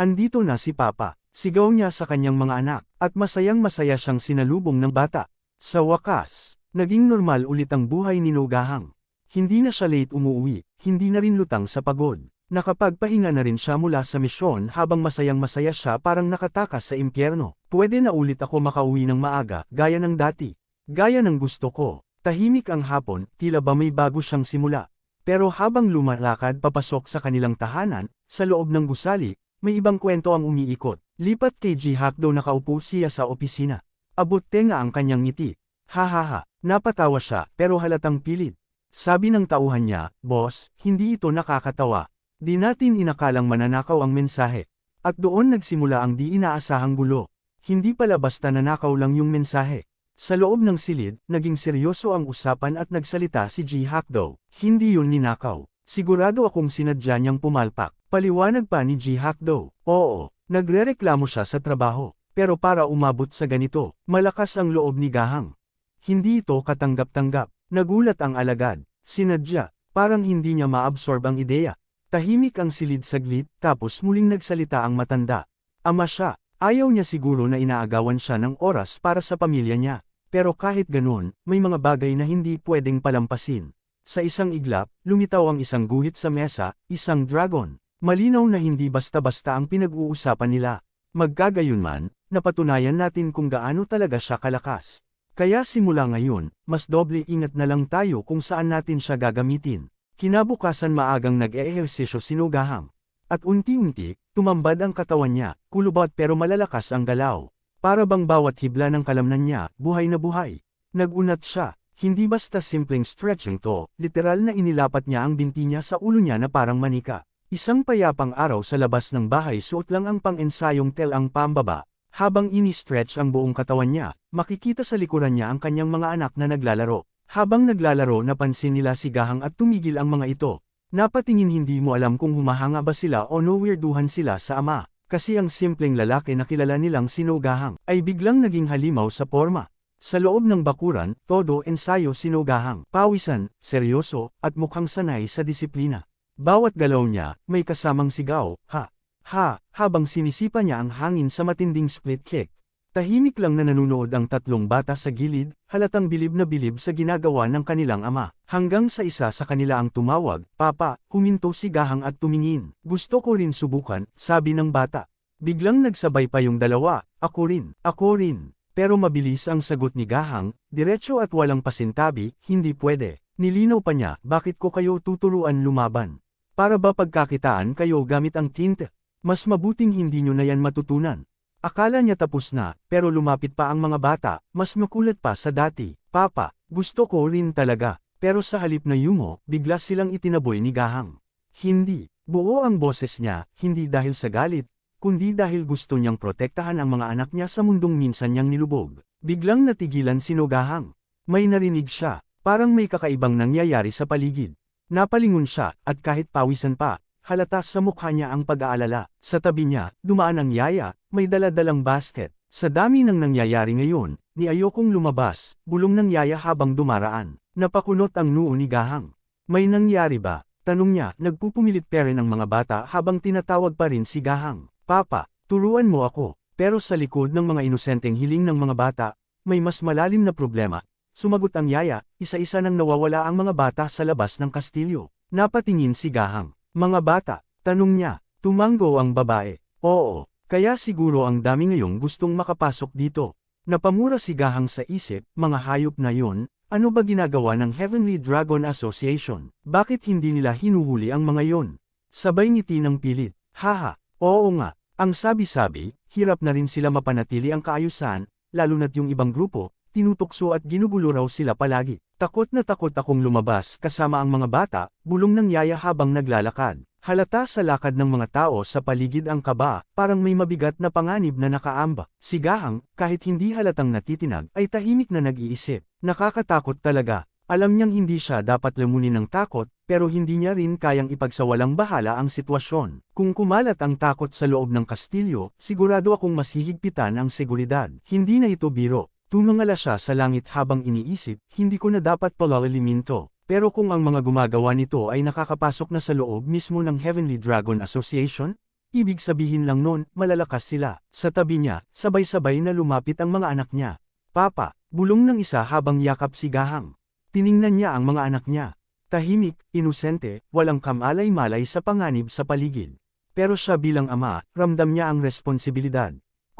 Andito na si Papa. Sigaw niya sa kanyang mga anak, at masayang masaya siyang sinalubong ng bata. Sa wakas, naging normal ulit ang buhay ni Nogahang. Hindi na siya late umuwi, hindi na rin lutang sa pagod. Nakapagpahinga na rin siya mula sa misyon habang masayang masaya siya parang nakatakas sa impyerno. Pwede na ulit ako makauwi ng maaga, gaya ng dati. Gaya ng gusto ko. Tahimik ang hapon, tila ba may bago siyang simula. Pero habang lumalakad papasok sa kanilang tahanan, sa loob ng gusali, may ibang kwento ang umiikot. Lipat kay G. Hakdo nakaupo siya sa opisina. Abot tenga ang kanyang ngiti. Ha ha ha, napatawa siya, pero halatang pilit. Sabi ng tauhan niya, Boss, hindi ito nakakatawa. Di natin inakalang mananakaw ang mensahe. At doon nagsimula ang di inaasahang gulo. Hindi pala basta nanakaw lang yung mensahe. Sa loob ng silid, naging seryoso ang usapan at nagsalita si G. Hakdo. Hindi yun ninakaw. Sigurado akong sinadya niyang pumalpak. Paliwanag pa ni G. Hakdo. Oo, nagrereklamo siya sa trabaho. Pero para umabot sa ganito, malakas ang loob ni Gahang. Hindi ito katanggap-tanggap. Nagulat ang alagad. Sinadya, parang hindi niya maabsorb ang ideya. Tahimik ang silid saglit, tapos muling nagsalita ang matanda. Ama siya, ayaw niya siguro na inaagawan siya ng oras para sa pamilya niya. Pero kahit ganun, may mga bagay na hindi pwedeng palampasin. Sa isang iglap, lumitaw ang isang guhit sa mesa, isang dragon. Malinaw na hindi basta-basta ang pinag-uusapan nila. Magkagayunman, napatunayan natin kung gaano talaga siya kalakas. Kaya simula ngayon, mas doble ingat na lang tayo kung saan natin siya gagamitin. Kinabukasan maagang nag-eehersisyo sinugahang. At unti-unti, tumambad ang katawan niya, kulubot pero malalakas ang galaw. Para bang bawat hibla ng kalamnan niya, buhay na buhay. Nagunat siya, hindi basta simpleng stretching to, literal na inilapat niya ang binti niya sa ulo niya na parang manika. Isang payapang araw sa labas ng bahay suot lang ang pang-ensayong tel ang pambaba, habang ini-stretch ang buong katawan niya, makikita sa likuran niya ang kanyang mga anak na naglalaro. Habang naglalaro napansin nila si Gahang at tumigil ang mga ito. Napatingin hindi mo alam kung humahanga ba sila o no-weirduhan sila sa ama, kasi ang simpleng lalaki na kilala nilang sinugahang ay biglang naging halimaw sa forma. Sa loob ng bakuran, todo ensayo sinugahang, pawisan, seryoso, at mukhang sanay sa disiplina. Bawat galaw niya, may kasamang sigaw, ha, ha, habang sinisipa niya ang hangin sa matinding split kick. Tahimik lang na nanunood ang tatlong bata sa gilid, halatang bilib na bilib sa ginagawa ng kanilang ama. Hanggang sa isa sa kanila ang tumawag, Papa, huminto si Gahang at tumingin. Gusto ko rin subukan, sabi ng bata. Biglang nagsabay pa yung dalawa, ako rin, ako rin. Pero mabilis ang sagot ni Gahang, diretso at walang pasintabi, hindi pwede. Nilinaw pa niya, bakit ko kayo tuturuan lumaban? Para ba pagkakitaan kayo gamit ang tinte? Mas mabuting hindi nyo na yan matutunan. Akala niya tapos na, pero lumapit pa ang mga bata, mas makulat pa sa dati. Papa, gusto ko rin talaga. Pero sa halip na yumo, bigla silang itinaboy ni Gahang. Hindi, buo ang boses niya, hindi dahil sa galit, kundi dahil gusto niyang protektahan ang mga anak niya sa mundong minsan niyang nilubog. Biglang natigilan si Nogahang. May narinig siya, parang may kakaibang nangyayari sa paligid. Napalingon siya, at kahit pawisan pa, halata sa mukha niya ang pag-aalala. Sa tabi niya, dumaan ang yaya, may daladalang basket. Sa dami ng nangyayari ngayon, ni ayokong lumabas, bulong ng yaya habang dumaraan. Napakunot ang noo ni Gahang. May nangyari ba? Tanong niya, nagpupumilit pa rin ang mga bata habang tinatawag pa rin si Gahang. Papa, turuan mo ako. Pero sa likod ng mga inosenteng hiling ng mga bata, may mas malalim na problema, Sumagot ang yaya, isa-isa nang nawawala ang mga bata sa labas ng kastilyo. Napatingin si Gahang. Mga bata, tanong niya, tumanggo ang babae. Oo, kaya siguro ang dami ngayong gustong makapasok dito. Napamura si Gahang sa isip, mga hayop na yon, ano ba ginagawa ng Heavenly Dragon Association? Bakit hindi nila hinuhuli ang mga yon? Sabay ngiti ng pilit. Haha, oo nga, ang sabi-sabi, hirap na rin sila mapanatili ang kaayusan, lalo na't yung ibang grupo, tinutukso at ginugulo raw sila palagi. Takot na takot akong lumabas kasama ang mga bata, bulong ng yaya habang naglalakad. Halata sa lakad ng mga tao sa paligid ang kaba, parang may mabigat na panganib na nakaamba. Si Gahang, kahit hindi halatang natitinag, ay tahimik na nag-iisip. Nakakatakot talaga. Alam niyang hindi siya dapat lamunin ng takot, pero hindi niya rin kayang ipagsawalang bahala ang sitwasyon. Kung kumalat ang takot sa loob ng kastilyo, sigurado akong mas hihigpitan ang seguridad. Hindi na ito biro. Tumangala siya sa langit habang iniisip, hindi ko na dapat palalimin to. Pero kung ang mga gumagawa nito ay nakakapasok na sa loob mismo ng Heavenly Dragon Association, ibig sabihin lang nun, malalakas sila. Sa tabi niya, sabay-sabay na lumapit ang mga anak niya. Papa, bulong ng isa habang yakap si Gahang. Tiningnan niya ang mga anak niya. Tahimik, inosente, walang kamalay-malay sa panganib sa paligid. Pero siya bilang ama, ramdam niya ang responsibilidad.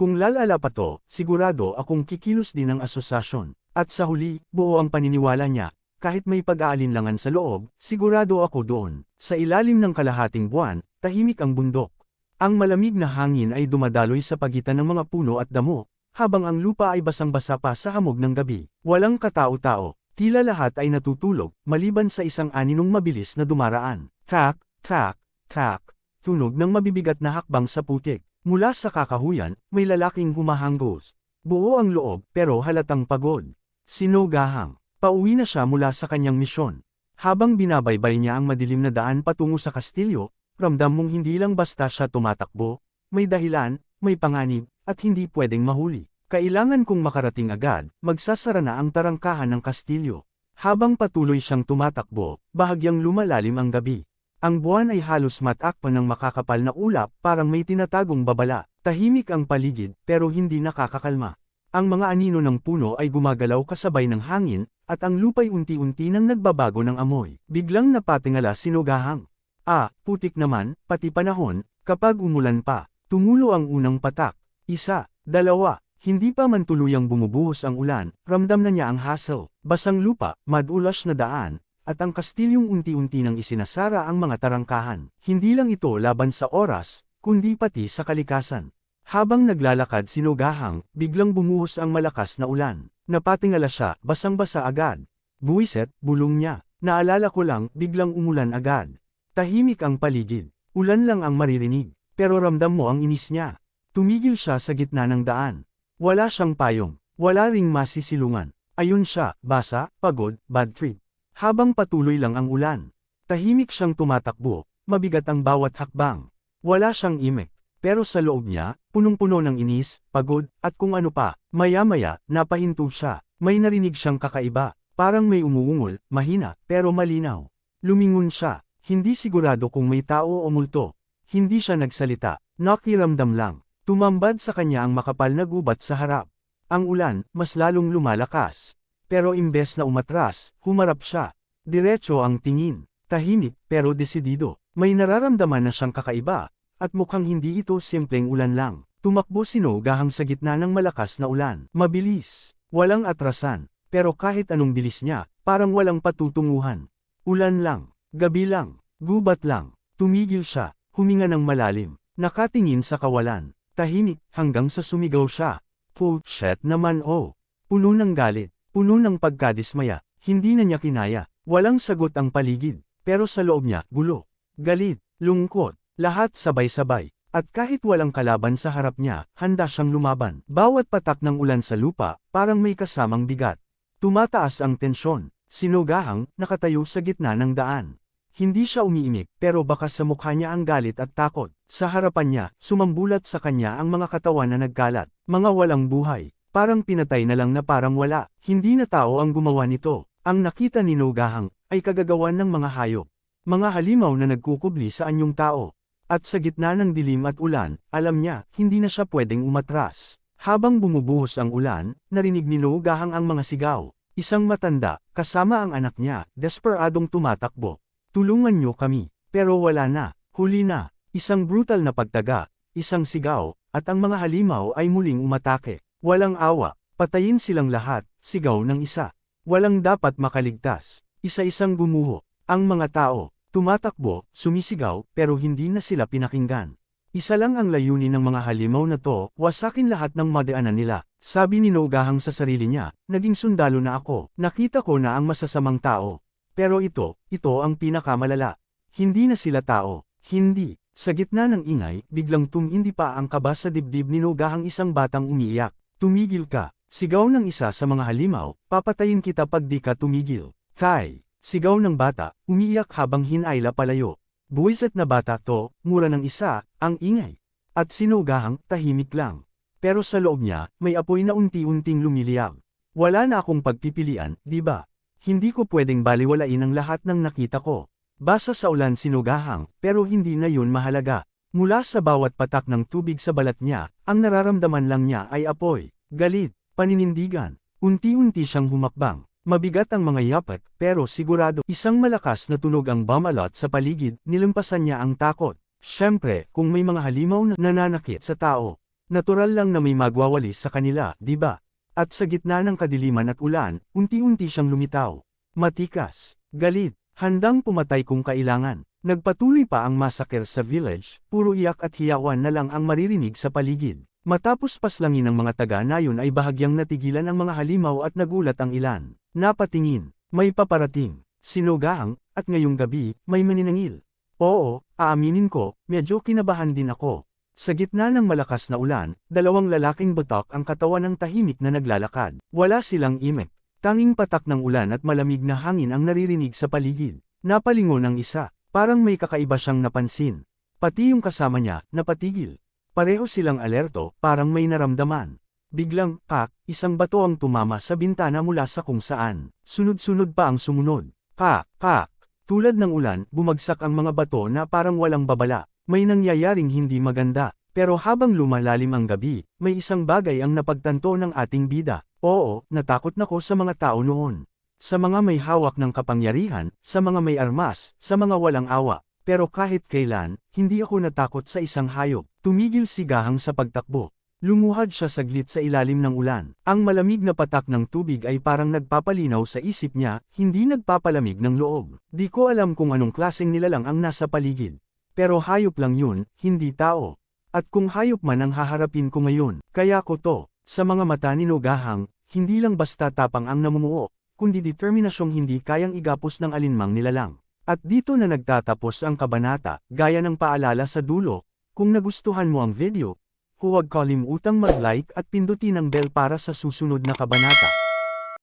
Kung lalala pa to, sigurado akong kikilos din ang asosasyon. At sa huli, buo ang paniniwala niya, kahit may pag-aalinlangan sa loob, sigurado ako doon. Sa ilalim ng kalahating buwan, tahimik ang bundok. Ang malamig na hangin ay dumadaloy sa pagitan ng mga puno at damo, habang ang lupa ay basang-basa pa sa hamog ng gabi. Walang katao-tao, tila lahat ay natutulog, maliban sa isang aninong mabilis na dumaraan. Tak, tak, tak, tunog ng mabibigat na hakbang sa putik. Mula sa kakahuyan, may lalaking humahanggos. Buo ang loob, pero halatang pagod. Sinugahang. Pauwi na siya mula sa kanyang misyon. Habang binabaybay niya ang madilim na daan patungo sa kastilyo, ramdam mong hindi lang basta siya tumatakbo, may dahilan, may panganib, at hindi pwedeng mahuli. Kailangan kong makarating agad, magsasara na ang tarangkahan ng kastilyo. Habang patuloy siyang tumatakbo, bahagyang lumalalim ang gabi. Ang buwan ay halos matakpan ng makakapal na ulap, parang may tinatagong babala. Tahimik ang paligid, pero hindi nakakakalma. Ang mga anino ng puno ay gumagalaw kasabay ng hangin, at ang lupay unti-unti nang nagbabago ng amoy. Biglang napatingala si Nogahang. Ah, putik naman, pati panahon, kapag umulan pa. Tumulo ang unang patak. Isa, dalawa, hindi pa man tuluyang bumubuhos ang ulan, ramdam na niya ang hassle. Basang lupa, madulas na daan, at ang kastilyong unti-unti nang isinasara ang mga tarangkahan. Hindi lang ito laban sa oras, kundi pati sa kalikasan. Habang naglalakad si Nogahang, biglang bumuhos ang malakas na ulan. Napatingala siya, basang-basa agad. Buwiset, bulong niya. Naalala ko lang, biglang umulan agad. Tahimik ang paligid. Ulan lang ang maririnig. Pero ramdam mo ang inis niya. Tumigil siya sa gitna ng daan. Wala siyang payong. Wala ring masisilungan. Ayun siya, basa, pagod, bad trip. Habang patuloy lang ang ulan, tahimik siyang tumatakbo, mabigat ang bawat hakbang. Wala siyang imek, pero sa loob niya, punong-puno ng inis, pagod, at kung ano pa, maya-maya, napahinto siya. May narinig siyang kakaiba, parang may umuungol, mahina, pero malinaw. Lumingon siya, hindi sigurado kung may tao o multo. Hindi siya nagsalita, nakiramdam lang. Tumambad sa kanya ang makapal na gubat sa harap. Ang ulan, mas lalong lumalakas. Pero imbes na umatras, humarap siya. Diretso ang tingin. Tahimik, pero desidido. May nararamdaman na siyang kakaiba. At mukhang hindi ito simpleng ulan lang. Tumakbo si Nogahang sa gitna ng malakas na ulan. Mabilis. Walang atrasan. Pero kahit anong bilis niya, parang walang patutunguhan. Ulan lang. Gabi lang. Gubat lang. Tumigil siya. Huminga ng malalim. Nakatingin sa kawalan. Tahimik, hanggang sa sumigaw siya. Full shit naman oh. Puno ng galit. Puno ng pagkadismaya, hindi na niya kinaya, walang sagot ang paligid, pero sa loob niya, gulo, galit, lungkot, lahat sabay-sabay, at kahit walang kalaban sa harap niya, handa siyang lumaban. Bawat patak ng ulan sa lupa, parang may kasamang bigat. Tumataas ang tensyon, sinugahang, nakatayo sa gitna ng daan. Hindi siya umiimik, pero baka sa mukha niya ang galit at takot. Sa harapan niya, sumambulat sa kanya ang mga katawan na nagkalat, mga walang buhay, Parang pinatay na lang na parang wala, hindi na tao ang gumawa nito. Ang nakita ni Nogahang, ay kagagawan ng mga hayop. Mga halimaw na nagkukubli sa anyong tao. At sa gitna ng dilim at ulan, alam niya, hindi na siya pwedeng umatras. Habang bumubuhos ang ulan, narinig ni Nogahang ang mga sigaw. Isang matanda, kasama ang anak niya, desperadong tumatakbo. Tulungan niyo kami. Pero wala na, huli na. Isang brutal na pagtaga, isang sigaw, at ang mga halimaw ay muling umatake. Walang awa, patayin silang lahat, sigaw ng isa. Walang dapat makaligtas. Isa-isang gumuho. Ang mga tao, tumatakbo, sumisigaw, pero hindi na sila pinakinggan. Isa lang ang layunin ng mga halimaw na to, wasakin lahat ng madaanan nila. Sabi ni Nogahang sa sarili niya, naging sundalo na ako, nakita ko na ang masasamang tao. Pero ito, ito ang pinakamalala. Hindi na sila tao, hindi. Sa gitna ng ingay, biglang tumindi pa ang kaba sa dibdib ni Nogahang isang batang umiiyak. Tumigil ka, sigaw ng isa sa mga halimaw, papatayin kita pag di ka tumigil. Tay, sigaw ng bata, umiiyak habang hinayla palayo. Buwiset na bata to, mura ng isa, ang ingay. At sinugahang, tahimik lang. Pero sa loob niya, may apoy na unti-unting lumiliyab. Wala na akong pagpipilian, di ba? Hindi ko pwedeng baliwalain ang lahat ng nakita ko. Basa sa ulan sinugahang, pero hindi na yun mahalaga. Mula sa bawat patak ng tubig sa balat niya, ang nararamdaman lang niya ay apoy, galit, paninindigan. Unti-unti siyang humakbang. Mabigat ang mga yapak, pero sigurado isang malakas na tunog ang bumalot sa paligid, nilampasan niya ang takot. Siyempre, kung may mga halimaw na nananakit sa tao, natural lang na may magwawalis sa kanila, di ba? At sa gitna ng kadiliman at ulan, unti-unti siyang lumitaw. Matikas, galit, handang pumatay kung kailangan. Nagpatuloy pa ang massacre sa village, puro iyak at hiyawan na lang ang maririnig sa paligid. Matapos paslangin ng mga taga na yun ay bahagyang natigilan ang mga halimaw at nagulat ang ilan. Napatingin, may paparating, sinugaang, at ngayong gabi, may maninangil. Oo, aaminin ko, medyo kinabahan din ako. Sa gitna ng malakas na ulan, dalawang lalaking batok ang katawan ng tahimik na naglalakad. Wala silang imik. Tanging patak ng ulan at malamig na hangin ang naririnig sa paligid. Napalingon ang isa, parang may kakaiba siyang napansin. Pati yung kasama niya, napatigil. Pareho silang alerto, parang may naramdaman. Biglang, pak, isang bato ang tumama sa bintana mula sa kung saan. Sunod-sunod pa ang sumunod. Pak, pak. Tulad ng ulan, bumagsak ang mga bato na parang walang babala. May nangyayaring hindi maganda. Pero habang lumalalim ang gabi, may isang bagay ang napagtanto ng ating bida. Oo, natakot nako sa mga tao noon. Sa mga may hawak ng kapangyarihan, sa mga may armas, sa mga walang awa. Pero kahit kailan, hindi ako natakot sa isang hayop. Tumigil si Gahang sa pagtakbo. Lumuhad siya saglit sa ilalim ng ulan. Ang malamig na patak ng tubig ay parang nagpapalinaw sa isip niya, hindi nagpapalamig ng loob. Di ko alam kung anong klaseng nilalang ang nasa paligid. Pero hayop lang yun, hindi tao. At kung hayop man ang haharapin ko ngayon, kaya ko to, sa mga mata ni Nogahang, hindi lang basta tapang ang namumuo, kundi determinasyong hindi kayang igapos ng alinmang nilalang. At dito na nagtatapos ang kabanata, gaya ng paalala sa dulo, kung nagustuhan mo ang video, huwag kalimutang mag-like at pindutin ang bell para sa susunod na kabanata.